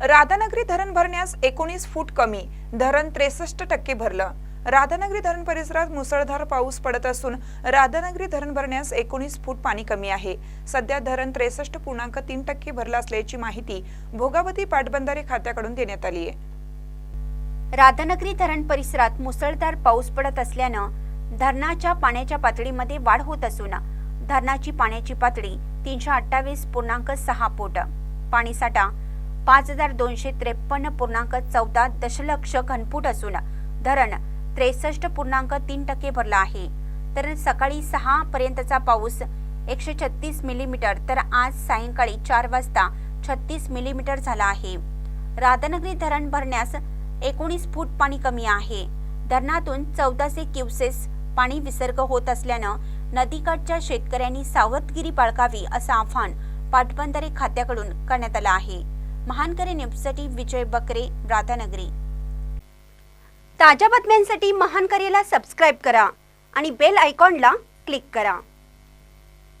राधानगरी धरण भरण्यास एकोणीस फूट कमी धरण त्रेसष्ट टक्के भरलं. राधानगरी धरण परिसरात मुसळधार पाऊस पडत असून राधानगरी धरण भरण्यास एकोणीस फूट पाणी कमी आहे. सध्या धरण त्रेसष्ट पूर्णांक तीन टक्के भरलं असल्याची माहिती भोगावती पाटबंधारे खात्याकडून देण्यात आली आहे. राधानगरी धरण परिसरात मुसळधार पाऊस पडत असल्यानं धरणाच्या पाण्याच्या पातळीमध्ये वाढ होत असून धरणाची पाण्याची पातळी तीनशे अठ्ठावीस पूर्णांक सहा फूट. पाणीसाठा पाच हजार दोनशे त्रेपन्न पूर्णांक चौदा दशलक्ष घनफूट असून धरण त्रेसष्ट पूर्णांक तीन टक्के भरलं आहे. तर सकाळी सहा पर्यंतचा पाऊस एकशे छत्तीस मिलीमीटर तर आज सायंकाळी चार वाजता छत्तीस मिलीमीटर झाला आहे. राधानगरी धरण भरण्यास एकोणीस फूट पाणी कमी आहे. धरणातून चौदाशे क्युसेस पाणी विसर्ग होत असल्यानं नदीकाठच्या शेतकऱ्यांनी सावधगिरी बाळगावी असं आवाहन पाटबंधारे खात्याकडून करण्यात आलं आहे. महानकरी न्यूजसाठी विजय बकरे राधानगरी. ताज्या बातम्यांसाठी महानकरीला सबस्क्राईब करा आणि बेल आयकॉनला क्लिक करा.